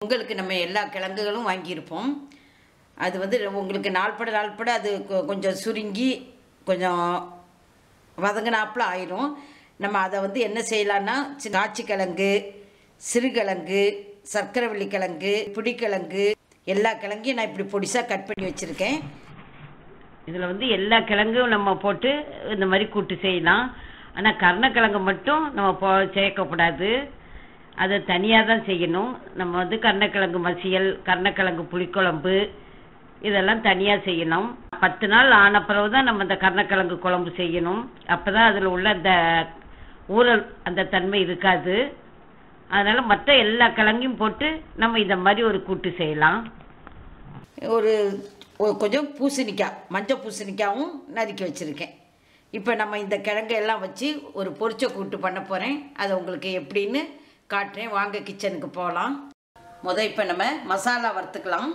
உங்களுக்கு நம்ம எல்லா கிழங்குகளும் வாங்கியிருப்போம். அது வந்து உங்களுக்கு நாள்பட நாள்பட அது கொ- கொஞ்சம் சுருங்கி கொஞ்சம் வதங்கினாப்புல ஆயிரும். நம்ம அதை வந்து என்ன செய்யலான்னா சி- காய்ச்சிக்கிழங்கு சிறுகிழங்கு சர்க்கரைவள்ளி கிழங்கு பிடிக்கிழங்கு எல்லா கிழங்கையும் நான் இப்படி பொடிசாக கட் பண்ணி வச்சுருக்கேன். இதில் வந்து எல்லா கிழங்கும் நம்ம போட்டு இந்த மாதிரி கூட்டு செய்யலாம். ஆனால் கருணக்கிழங்கு மட்டும் நம்ம போ சேர்க்கக்கூடாது. அதை தனியாக தான் செய்யணும். நம்ம வந்து கருணக்கிழங்கு மசியல் கருணக்கிழங்கு புளிக்குழம்பு இதெல்லாம் தனியாக செய்யணும். பத்து நாள் ஆன பிறகு தான் நம்ம இந்த கருணக்கிழங்கு குழம்பு செய்யணும். அப்போ தான் அதில் உள்ள அந்த ஊறல் அந்த தன்மை இருக்காது. அதனால் மற்ற எல்லா கிழங்கையும் போட்டு நம்ம இந்த மாதிரி ஒரு கூட்டு செய்யலாம். ஒரு கொஞ்சம் பூசணிக்காய் மஞ்சள் பூசணிக்காயும் நறுக்கி வச்சுருக்கேன். இப்போ நம்ம இந்த கிழங்கு எல்லாம் வச்சு ஒரு பொரிச்ச கூட்டு பண்ண போகிறேன் அதை உங்களுக்கு எப்படின்னு காட்டுறேன். வாங்க கிச்சனுக்கு போகலாம் முத இப்போ நம்ம மசாலா வறுத்துக்கலாம்.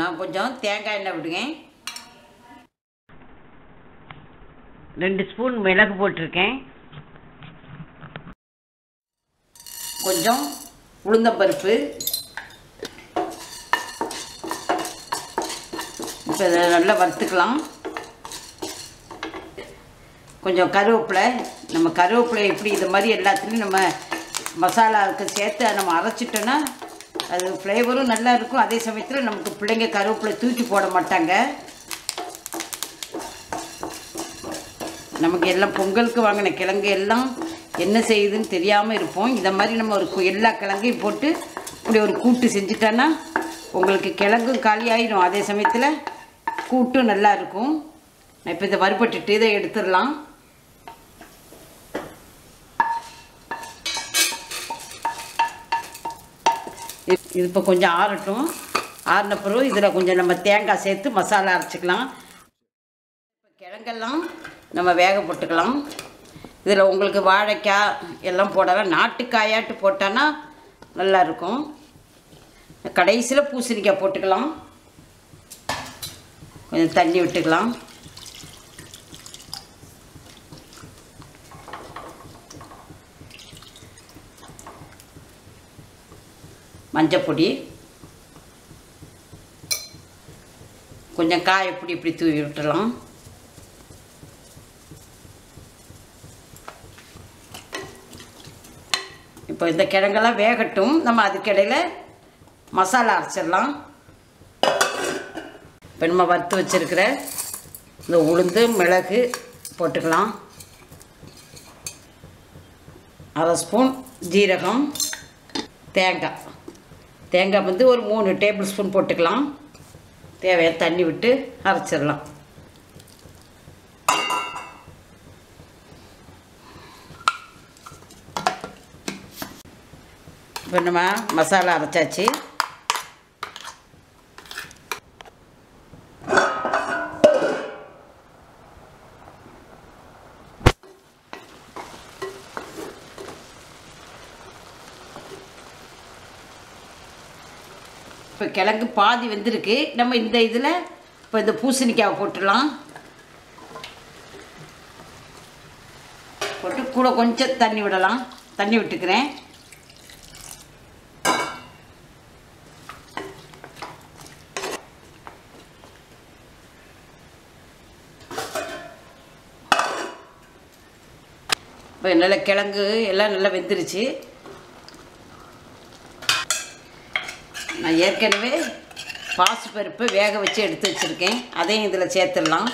நான் கொஞ்சம் தேங்காய் எண்ணெய் விடுவேன் ரெண்டு ஸ்பூன் மிளகு போட்டிருக்கேன். கொஞ்சம் உளுந்தம்பருப்பு இப்போ இதை நல்லா வறுத்துக்கலாம். கொஞ்சம் கருவேப்பிலை நம்ம கருவேப்பிலை எப்படி இது மாதிரி எல்லாத்துலேயும் நம்ம மசாலாவுக்கு சேர்த்து அதை நம்ம அரைச்சிட்டோன்னா அது ஃப்ளேவரும் நல்லா இருக்கும். அதே சமயத்தில் நமக்கு பிள்ளைங்க கருவேப்பிலை தூக்கி போட மாட்டாங்க. நமக்கு எல்லாம் பொங்கலுக்கு வாங்கின கிழங்கு எல்லாம் என்ன செய்யுதுன்னு தெரியாமல் இருப்போம். இந்த மாதிரி நம்ம ஒரு எல்லா கிழங்கையும் போட்டு இப்படி ஒரு கூட்டு செஞ்சுட்டோன்னா உங்களுக்கு கிழங்கும் காலி ஆயிடும். அதே சமயத்தில் கூட்டும் நல்லா இருக்கும். நான் இப்போ இதை வறுபட்டுட்டு இதை எடுத்துடலாம். இது இப்போ கொஞ்சம் ஆறட்டும். ஆறின பிறகு இதில் கொஞ்சம் நம்ம தேங்காய் சேர்த்து மசாலா அரைச்சிக்கலாம். கிழங்கெல்லாம் நம்ம வேக போட்டுக்கலாம். இதில் உங்களுக்கு வாழைக்காய் எல்லாம் போடலாம் நாட்டுக்காயாட்டு போட்டோன்னா நல்லா இருக்கும் கடைசியில் பூசணிக்காய் போட்டுக்கலாம். கொஞ்சம் தண்ணி விட்டுக்கலாம். மஞ்சப்பொடி. கொஞ்சம் காய் இப்படி இப்படி தூவி விட்டுடலாம் இப்போ இந்த கிழங்கெல்லாம் வேகட்டும். நம்ம அதுக்கிடையில் மசாலா அரைச்சிடலாம். இப்போ நம்ம வறுத்து வச்சிருக்கிற இந்த உளுந்து மிளகு போட்டுக்கலாம். அரை ஸ்பூன் ஜீரகம் தேங்காய். தேங்காய் வந்து ஒரு மூணு டேபிள் ஸ்பூன் போட்டுக்கலாம். தேவையான தண்ணி விட்டு அரைச்சிடலாம். இப்போ நம்ம மசாலா அரைச்சாச்சு. இப்போ கிழங்கு பாதி வெந்திருக்கு. நம்ம இந்த இதில் இப்போ இந்த பூசணிக்காவை போட்டுடலாம் போட்டு கூட கொஞ்சம் தண்ணி விடலாம். தண்ணி விட்டுக்கிறேன். இப்போ நல்லா கிழங்கு எல்லாம் நல்லா வெந்துருச்சு. நான் ஏற்கனவே பாசுப்பருப்பு வேக வச்சு எடுத்து வச்சுருக்கேன். அதையும் இதில் சேர்த்துடலாம்.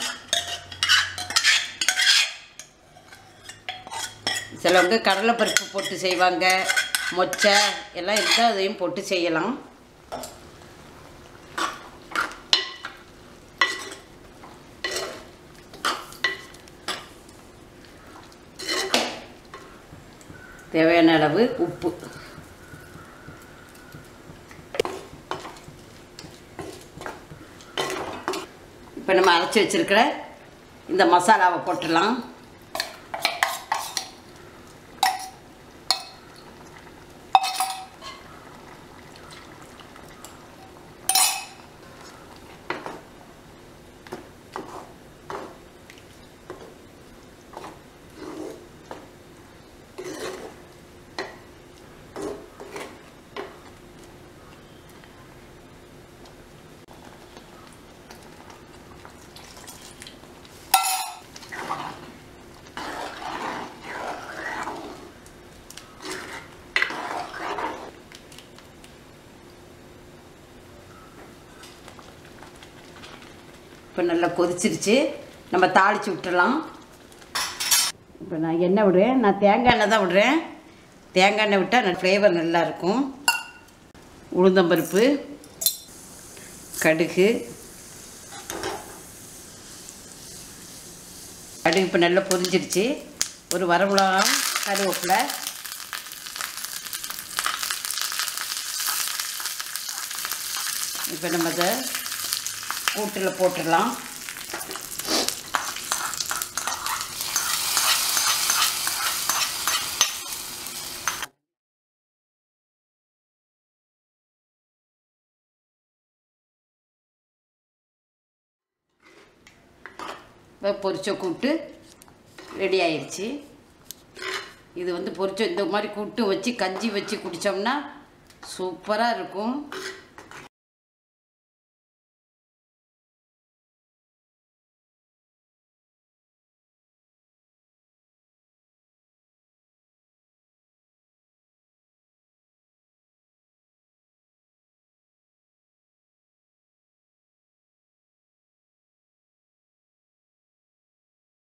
சிலவங்க கடலைப்பருப்பு போட்டு செய்வாங்க. மொச்சை எல்லாம் இருந்தால் அதையும் போட்டு செய்யலாம். தேவையான அளவு உப்பு. இப்போ நம்ம அரைச்சி வச்சிருக்கிற இந்த மசாலாவை போட்டுடலாம். இப்போ நல்லா கொதிச்சிருச்சு. நம்ம தாளித்து விட்டுடலாம் இப்போ நான் எண்ணெய் விடுறேன். நான் தேங்காய் எண்ணெய் தான் விடுறேன். தேங்காய் எண்ணெய் விட்டால் நல்ல ஃப்ளேவர் நல்லாயிருக்கும் உளுந்தம்பருப்பு கடுகு. கடுகு இப்போ நல்லா பொரிஞ்சிருச்சு. ஒரு வரமிளகாம் கருவேப்பிலை. இப்போ நம்ம அதை கூட்டில் போட்டுடலாம். இப்போ பொரிச்ச கூட்டு ரெடி ஆயிடுச்சு இது வந்து பொரிச்ச இந்த மாதிரி கூட்டு வச்சு கஞ்சி வச்சு குடித்தோம்னா சூப்பராக இருக்கும்.